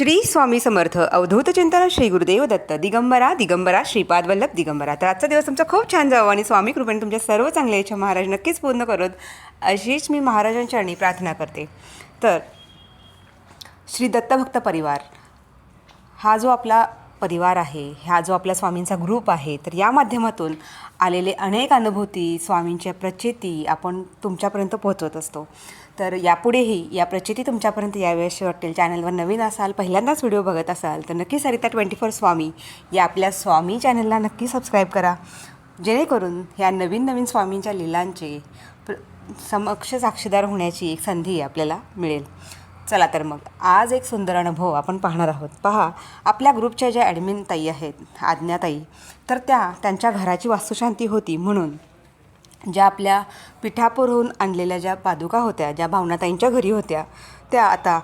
श्री स्वामी समर्थ अवधूत चिंतन श्री गुरुदेव दत्त दिगंबरा दिगंबरा श्रीपाद वल्लभ दिगंबरा. तर आजचा दिवस तुमचा खूप छान जावं आणि स्वामी कृपेने तुमच्या सर्व चांगल्या इच्छा महाराज नक्कीच पूर्ण करत. अशीच मी महाराजांच्या आणि प्रार्थना करते. तर श्री दत्तभक्त परिवार हा जो आपला परिवार आहे हा जो आपला स्वामींचा ग्रुप आहे तर या माध्यमातून आलेले अनेक अनुभूती स्वामींच्या प्रचिती आपण तुमच्यापर्यंत पोहोचवत असतो. तर यापुढेही या प्रचिती तुमच्यापर्यंत यावेळेस वाटेल. चॅनलवर नवीन असाल पहिल्यांदाच व्हिडिओ बघत असाल तर नक्की सरिता ट्वेंटी फोर स्वामी या आपल्या स्वामी चॅनलला नक्की सबस्क्राईब करा. जेणेकरून ह्या नवीन नवीन स्वामींच्या लिलांचे प्र समक्ष साक्षीदार होण्याची एक संधी आपल्याला मिळेल. चला तर मग आज एक सुंदर अनुभव आपण पाहणार आहोत. पहा आपल्या ग्रुपच्या ज्या ॲडमिन ताई आहेत आज्ञाताई तर त्या त्यांच्या घराची वास्तुशांती होती म्हणून ज्या आपल्या पिठापूरहून आणलेल्या ज्या पादुका होत्या ज्या भावनाताईंच्या घरी होत्या त्या आता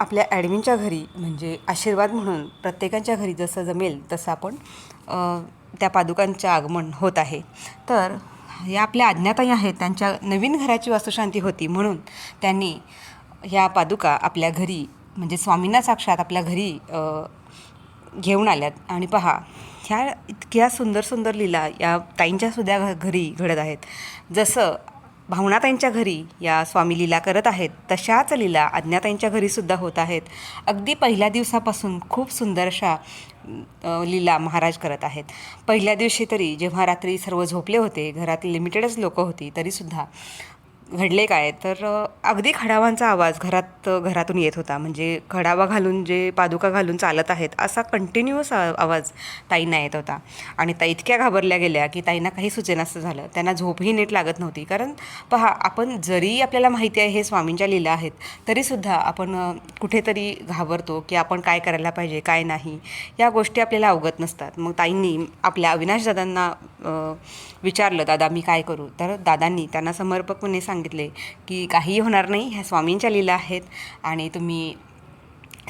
आपल्या ॲडमिनच्या घरी म्हणजे आशीर्वाद म्हणून प्रत्येकाच्या घरी जसं जमेल तसं आपण त्या पादुकांचं आगमन होत आहे. तर या आपल्या आज्ञाताई आहेत त्यांच्या नवीन घराची वास्तुशांती होती म्हणून त्यांनी ह्या पादुका आपल्या घरी म्हणजे स्वामींना साक्षात आपल्या घरी घेऊन आल्यात. आणि पहा ह्या इतक्या सुंदर सुंदर लीला या ताईंच्या सुद्धा घ घरी घडत आहेत. जसं भावनाताईंच्या घरी या स्वामी लीला करत आहेत तशाच लीला अज्ञाताईंच्या घरीसुद्धा होत आहेत. अगदी पहिल्या दिवसापासून खूप सुंदर अशा लीला महाराज करत आहेत. पहिल्या दिवशी तरी जेव्हा रात्री सर्व झोपले होते घरात लिमिटेडच लोकं होती तरीसुद्धा घडले काय? तर अगदी खडावांचा आवाज घरात घरातून येत होता. म्हणजे खडावा घालून जे पादुका घालून चालत आहेत असा कंटिन्युअस आवाज ताईंना येत होता. आणि त्या इतक्या घाबरल्या गेल्या की ताईंना काही सुचेनासं झालं. त्यांना झोपही नीट लागत नव्हती. कारण पहा आपण जरी आपल्याला माहिती आहे हे स्वामींच्या लीला आहेत तरीसुद्धा आपण कुठेतरी घाबरतो की आपण काय करायला पाहिजे काय नाही या गोष्टी आपल्याला अवगत नसतात. मग ताईंनी आपल्या अविनाश दादांना विचारलं दादा मी काय करू? तर दादांनी त्यांना समर्पकपणे सांगितले की काहीही होणार नाही ह्या स्वामींच्या लीला आहेत आणि तुम्ही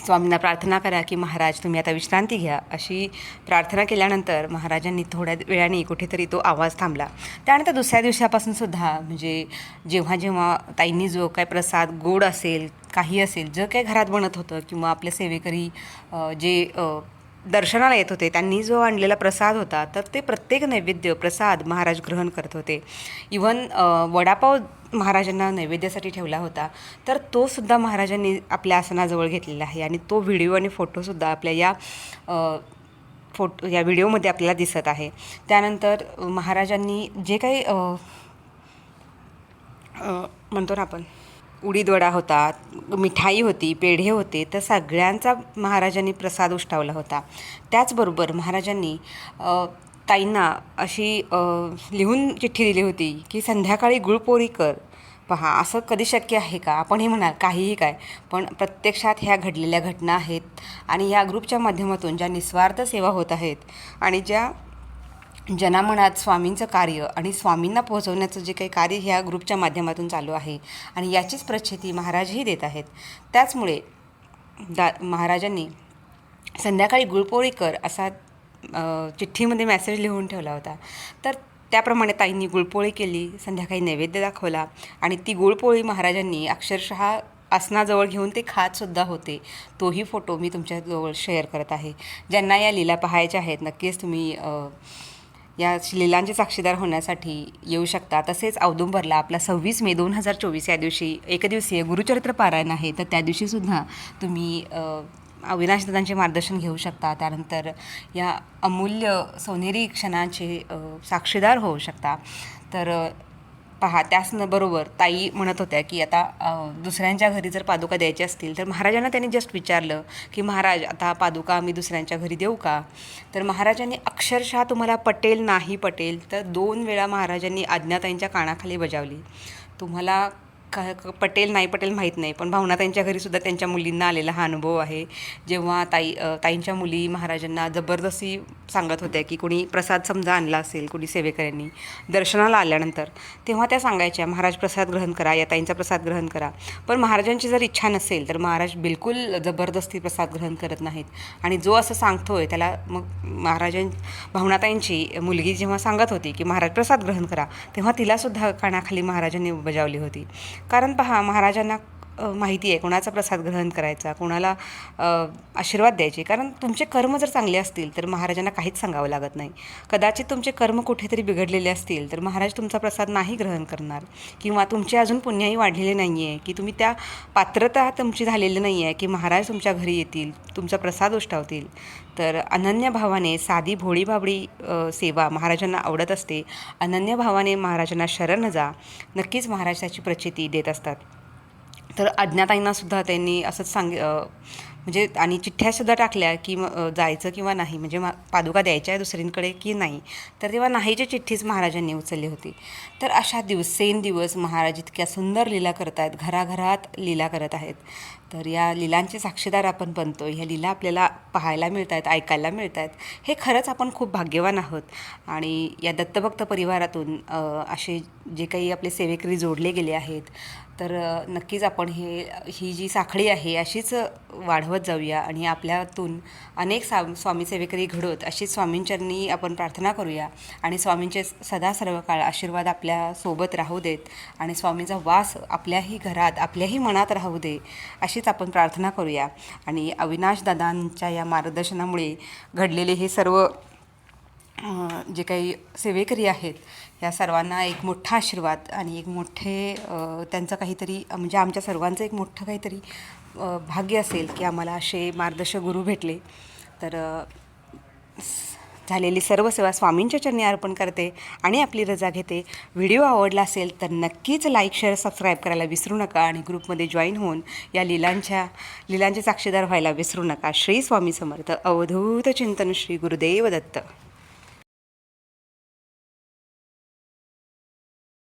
स्वामींना प्रार्थना करा की महाराज तुम्ही आता विश्रांती घ्या. अशी प्रार्थना केल्यानंतर महाराजांनी थोड्या वेळाने कुठेतरी तो आवाज थांबला. त्यानंतर दुसऱ्या दिवसापासून सुद्धा म्हणजे जेव्हा जेव्हा ताईंनी जो काय प्रसाद गोड असेल काही असेल जे काही घरात बनत होतं किंवा आपले सेवेकरी जे दर्शनाला येत होते त्यांनी जो आणलेला प्रसाद होता तर ते प्रत्येक नैवेद्य प्रसाद महाराज ग्रहण करत होते. इवन वडापाव महाराजांना नैवेद्यासाठी ठेवला होता. तर तो सुद्धा महाराजांनी आपल्या आसनाजवळ घेतलेला आहे आणि तो व्हिडिओ आणि फोटोसुद्धा आपल्या या फोटो या व्हिडिओमध्ये आपल्याला दिसत आहे. त्यानंतर महाराजांनी जे काही म्हणतो ना आपण उडीदवडा होता मिठाई होती पेढे होते तर सगळ्यांचा महाराजांनी प्रसाद उष्टावला होता. त्याचबरोबर महाराजांनी ताईंना अशी लिहून चिठ्ठी दिली होती की संध्याकाळी गुळपोळी कर. पहा असं कधी शक्य आहे का? आपण हे म्हणाल काहीही काय. पण प्रत्यक्षात ह्या घडलेल्या घटना आहेत आणि या ग्रुपच्या माध्यमातून ज्या निस्वार्थ सेवा होत आहेत आणि ज्या जनामनात स्वामींचं कार्य आणि स्वामींना पोहोचवण्याचं जे काही कार्य ह्या ग्रुपच्या माध्यमातून चालू आहे आणि याचीच प्रचिती महाराजही देत आहेत. त्याचमुळे दा महाराजांनी संध्याकाळी गुळपोळी कर असा चिठ्ठीमध्ये मेसेज लिहून ठेवला होता. तर त्याप्रमाणे ताईंनी गुळपोळी केली संध्याकाळी नैवेद्य दाखवला आणि ती गुळपोळी महाराजांनी अक्षरशः आसनाजवळ घेऊन ते खातसुद्धा होते. तोही फोटो मी तुमच्याजवळ शेअर करत आहे. ज्यांना या लीला पाहायच्या आहेत नक्कीच तुम्ही या लिलांचे साक्षीदार होण्यासाठी येऊ शकता. तसेच औदुंबरला आपला सव्वीस मे दोन हजार चोवीस या दिवशी एकदिवसीय गुरुचरित्र पारायण आहे. तर त्या दिवशीसुद्धा तुम्ही अविनाशदादांचे मार्गदर्शन घेऊ शकता. त्यानंतर या अमूल्य सोनेरी क्षणाचे साक्षीदार होऊ शकता. तर पहा त्याच बरोबर ताई म्हणत होत्या की आता दुसऱ्यांच्या घरी जर पादुका द्यायच्या असतील तर महाराजांना त्यांनी जस्ट विचारलं की महाराज आता पादुका आम्ही दुसऱ्यांच्या घरी देऊ का? तर महाराजांनी अक्षरशः तुम्हाला पटेल नाही पटेल तर दोन वेळा महाराजांनी आज्ञाताईंच्या कानाखाली बजावली. तुम्हाला का पटेल नाही पटेल माहीत नाही. पण भावनाताईंच्या घरीसुद्धा त्यांच्या मुलींना आलेला हा अनुभव आहे. जेव्हा ताई ताईंच्या मुली महाराजांना जबरदस्ती सांगत होत्या की कोणी प्रसाद समजा आणला असेल कोणी सेवेकऱ्यांनी दर्शनाला आल्यानंतर तेव्हा त्या सांगायच्या महाराज प्रसाद ग्रहण करा या ताईंचा प्रसाद ग्रहण करा. पण महाराजांची जर इच्छा नसेल तर महाराज बिलकुल जबरदस्ती प्रसाद ग्रहण करत नाहीत. आणि जो असं सांगतोय त्याला मग महाराजां भावनाताईंची मुलगी जेव्हा सांगत होती की महाराज प्रसाद ग्रहण करा तेव्हा तिलासुद्धा कानाखाली महाराजांनी बजावली होती. कारण पहा महाराजांना माहिती आहे. कोणाचा प्रसाद ग्रहण करायचा कोणाला आशीर्वाद द्यायचे. कारण तुमचे कर्म जर चांगले असतील तर महाराजांना काहीच सांगावं लागत नाही. कदाचित तुमचे कर्म कुठेतरी बिघडलेले असतील तर महाराज तुमचा प्रसाद नाही ग्रहण करणार. किंवा तुमचे अजून पुण्याही वाढलेले नाही आहे की तुम्ही त्या पात्रता तुमची झालेली नाही आहे की महाराज तुमच्या घरी येतील तुमचा प्रसाद उष्टावतील. तर अनन्य भावाने साधी भोळी बाबडी सेवा महाराजांना आवडत असते. अनन्य भावाने महाराजांना शरण जा. नक्कीच महाराज त्याची प्रचिती देत असतात. तर अज्ञाताईंनासुद्धा त्यांनी असंच सांग म्हणजे आणि चिठ्ठ्यासुद्धा टाकल्या की जायचं किंवा नाही म्हणजे मा पादुका द्यायच्या आहे दुसरींकडे की नाही. तर तेव्हा नाहीची चिठ्ठीच महाराजांनी उचलली होती. तर अशा दिवसेंदिवस महाराज इतक्या सुंदर लीला करत आहेत घराघरात लीला करत आहेत. तर या लीलांचे साक्षीदार आपण बनतो ह्या लीला आपल्याला पाहायला मिळत आहेत ऐकायला मिळत आहेत हे खरंच आपण खूप भाग्यवान आहोत. आणि या दत्तभक्त परिवारातून असे जे काही आपले सेवेकरी जोडले गेले आहेत तर नक्कीच आपण हे ही जी साखळी आहे अशीच वाढवत जाऊया आणि आपल्यातून अनेक सा स्वामी सेवेकरी घडवत अशीच स्वामींच्यांनी आपण प्रार्थना करूया. आणि स्वामींचे सदा सर्व काळ आशीर्वाद आपल्यासोबत राहू देत आणि स्वामींचा वास आपल्याही घरात आपल्याही मनात राहू दे अशीच आपण प्रार्थना करूया. आणि अविनाश दादांच्या या मार्गदर्शनामुळे घडलेले हे सर्व जे काही सेवेकरी आहेत या सर्वांना एक मोठा आशीर्वाद आणि एक मोठे त्यांचं काहीतरी म्हणजे आमच्या सर्वांचं एक मोठं काहीतरी भाग्य असेल की आम्हाला असे मार्गदर्शक गुरु भेटले. तर झालेली सर्व सेवा स्वामींच्या चरणी अर्पण करते आणि आपली रजा घेते. व्हिडिओ आवडला असेल तर नक्कीच लाईक शेअर सबस्क्राईब करायला विसरू नका आणि ग्रुपमध्ये जॉईन होऊन या लिलांच्या लिलांचे साक्षीदार व्हायला विसरू नका. श्री स्वामी समर्थ. अवधूत चिंतन श्री गुरुदेव दत्त.